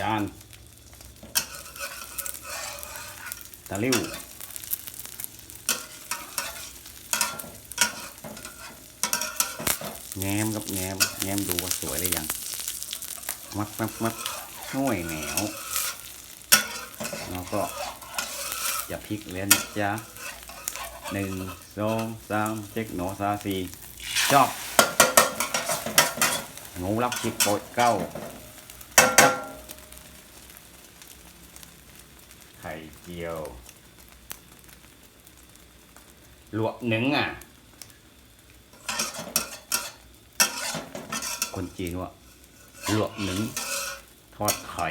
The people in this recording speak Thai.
จานตะลิ้วแง้มครับแง้มแง้มดูว่าสวยหรือยัง มัดมัดมัดห่วยแหนียวแล้วก็อย่าพลิกเลยนจ้าหนึ่งสองสามเช็คหนอซาสี่จอบงูรับชิบโปดเก้าจับ ไข่เจียว ลวกหนึ่งอะ คนจีนว่าลวกหนึ่งทอดไข่